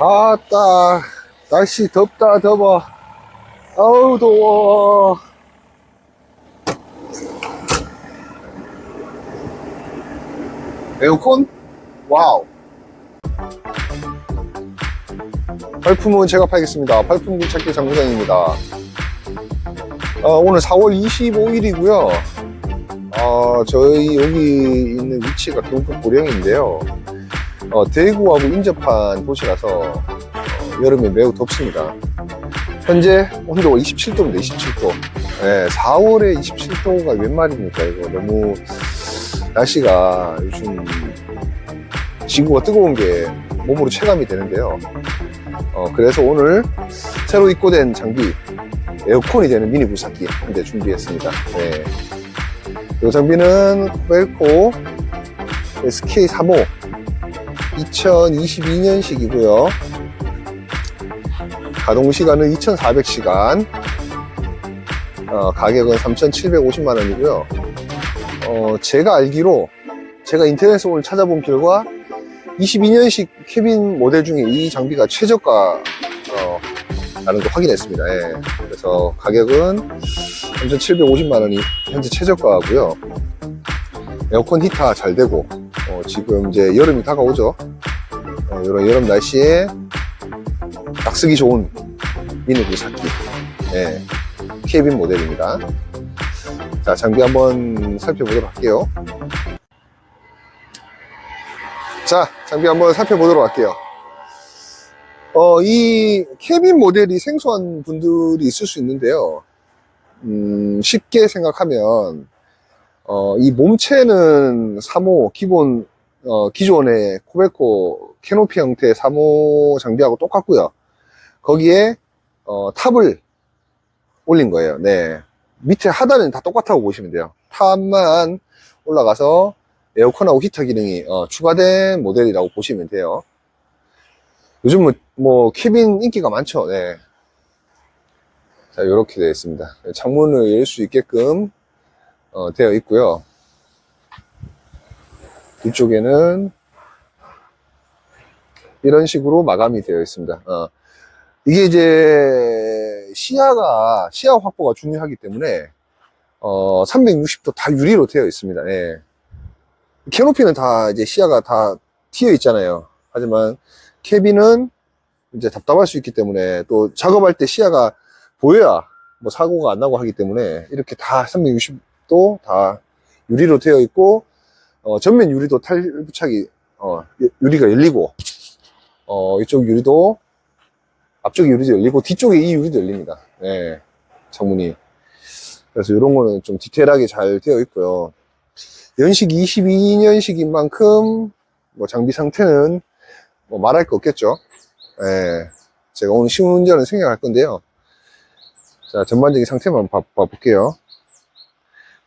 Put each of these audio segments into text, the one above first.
아따, 날씨 덥다, 더워. 아우, 더워. 에어컨? 와우. 발품은 제가 팔겠습니다. 발품 구착기 장부장입니다. 어, 오늘 4월 25일이고요. 어, 저희 여기 있는 위치가 경북 고령인데요. 어, 대구하고 인접한 도시라서 어, 여름에 매우 덥습니다. 현재 온도가 27도입니다. 27도. 네, 4월에 27도가 웬 말입니까? 이거 너무 날씨가 요즘 지구가 뜨거운 게 몸으로 체감이 되는데요. 어, 그래서 오늘 새로 입고된 장비 에어컨이 되는 미니 불삭기 한 대 준비했습니다. 네. 이 장비는 코벨코 SK35 2022년식이고요. 가동 시간은 2,400시간. 어, 가격은 3,750만 원이고요. 어, 제가 알기로 제가 인터넷에서 오늘 찾아본 결과 22년식 캐빈 모델 중에 이 장비가 최저가 어, 라는 걸 확인했습니다. 예. 그래서 가격은 3,750만 원이 현재 최저가고요. 에어컨 히터 잘 되고 어, 지금 이제 여름이 다가오죠. 어, 이런 여름 날씨에 딱 쓰기 좋은 미니 불삭기 예. 캐빈 모델입니다. 자 장비 한번 살펴보도록 할게요. 자 장비 한번 살펴보도록 할게요. 어, 이 캐빈 모델이 생소한 분들이 있을 수 있는데요. 음, 쉽게 생각하면, 어, 이 몸체는 3호, 기본, 어, 기존의 코베코 캐노피 형태의 3호 장비하고 똑같고요. 거기에, 어, 탑을 올린 거예요. 네. 밑에 하단은 다 똑같다고 보시면 돼요. 탑만 올라가서 에어컨하고 히터 기능이 어, 추가된 모델이라고 보시면 돼요. 요즘 뭐, 뭐, 캐빈 인기가 많죠. 네. 자, 이렇게 되어 있습니다. 창문을 열 수 있게끔, 어, 되어 있고요. 이쪽에는 이런 식으로 마감이 되어 있습니다. 어, 이게 이제 시야가, 시야 확보가 중요하기 때문에, 어, 360도 다 유리로 되어 있습니다. 예. 캐노피는 다 이제 시야가 다 튀어 있잖아요. 하지만 캐빈은 이제 답답할 수 있기 때문에 또 작업할 때 시야가 보여야 뭐 사고가 안 나고 하기 때문에 이렇게 다 360 도 다 유리로 되어 있고 어, 전면 유리도 탈부착이 어, 유리가 열리고 어, 이쪽 유리도 앞쪽 유리도 열리고 뒤쪽에 이 유리도 열립니다. 네, 창문이 그래서 이런 거는 좀 디테일하게 잘 되어 있고요. 연식 22년식인 만큼 뭐 장비 상태는 뭐 말할 거 없겠죠. 예. 제가 오늘 시운전을 생각할 건데요. 자, 전반적인 상태만 봐, 볼게요.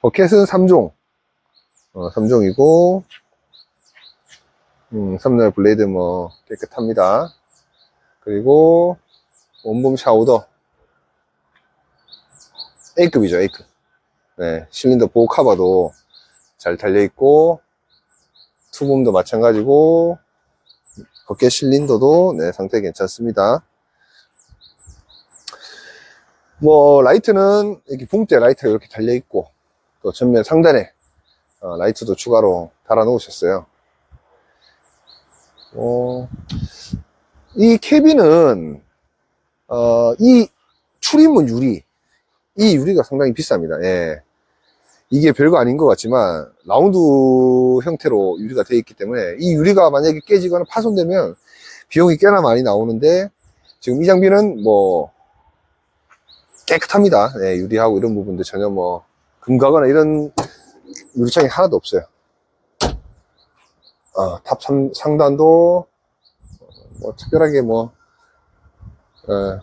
버켓은 3종. 어, 3종이고, 음, 3날 블레이드 뭐 깨끗합니다. 그리고 원룸 샤우더. A급이죠, A급. 네, 실린더 보호 카바도 잘 달려있고, 투붐도 마찬가지고, 버켓 실린더도 네, 상태 괜찮습니다. 뭐 라이트는 이렇게 붕대 라이트가 이렇게 달려 있고 또 전면 상단에 어, 라이트도 추가로 달아 놓으셨어요. 어, 이 캐빈은 어, 이 출입문 유리 이 유리가 상당히 비쌉니다. 예. 이게 별거 아닌 것 같지만 라운드 형태로 유리가 되어 있기 때문에 이 유리가 만약에 깨지거나 파손되면 비용이 꽤나 많이 나오는데 지금 이 장비는 뭐 깨끗합니다. 네, 유리하고 이런 부분도 전혀 뭐 금가거나 이런 유리창이 하나도 없어요. 어, 탑 상, 상단도 뭐 특별하게 뭐 어,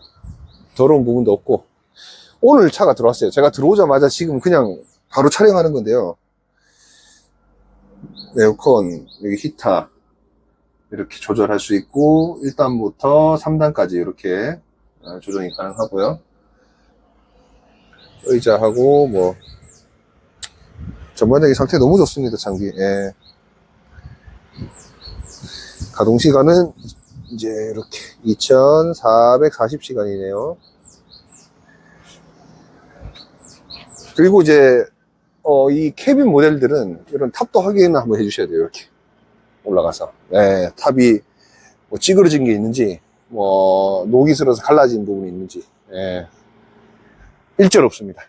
더러운 부분도 없고 오늘 차가 들어왔어요. 제가 들어오자마자 지금 그냥 바로 촬영하는 건데요. 에어컨, 여기 히터 이렇게 조절할 수 있고 1단부터 3단까지 이렇게 어, 조정이 가능하고요. 의자하고 뭐 전반적인 상태 너무 좋습니다. 장비. 예. 가동 시간은 이제 이렇게 2440시간이네요. 그리고 이제 어, 이 캐빈 모델들은 이런 탑도 확인을 한번 해주셔야 돼요. 이렇게 올라가서. 네, 탑이 뭐 찌그러진 게 있는지, 뭐 녹이 슬어서 갈라진 부분이 있는지, 예. 일절 없습니다.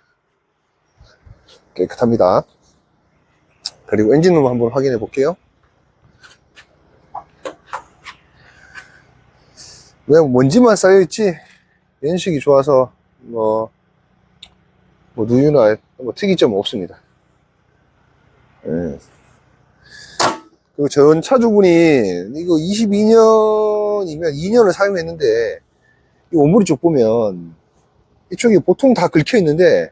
깨끗합니다. 그리고 엔진룸 한번 확인해 볼게요. 왜 먼지만 쌓여있지? 연식이 좋아서, 뭐, 뭐, 누유나, 뭐, 특이점은 없습니다. 예. 그리고 전 차주분이, 이거 22년이면 2년을 사용했는데, 이 오므리 쪽 보면, 이쪽이 보통 다 긁혀 있는데,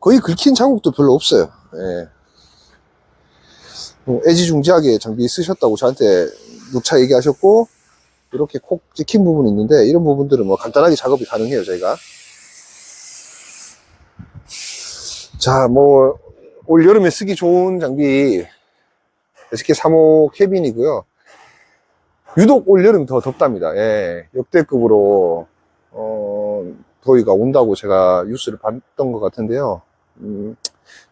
거의 긁힌 자국도 별로 없어요. 예. 뭐 애지중지하게 장비 쓰셨다고 저한테 누차 얘기하셨고, 이렇게 콕 찍힌 부분이 있는데, 이런 부분들은 뭐 간단하게 작업이 가능해요, 저희가. 자, 뭐, 올 여름에 쓰기 좋은 장비, SK35 캐빈이고요. 유독 올 여름 더 덥답니다. 예, 역대급으로, 어, 더위가 온다고 제가 뉴스를 봤던 것 같은데요. 음,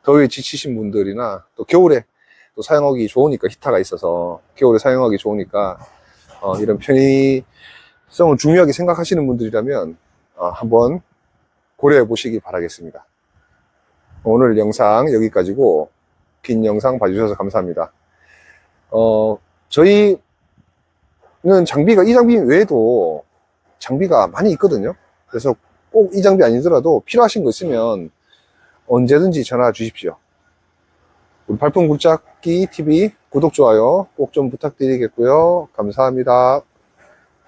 더위에 지치신 분들이나 또 겨울에 또 사용하기 좋으니까 히터가 있어서 겨울에 사용하기 좋으니까 어, 이런 편의성을 중요하게 생각하시는 분들이라면 어, 한번 고려해 보시기 바라겠습니다. 오늘 영상 여기까지고 긴 영상 봐주셔서 감사합니다. 어, 저희는 장비가 이 장비 외에도 장비가 많이 있거든요. 그래서 꼭 이 장비 아니더라도 필요하신 거 있으면 언제든지 전화 주십시오. 발품 굴착기 TV 구독, 좋아요 꼭 좀 부탁드리겠고요. 감사합니다.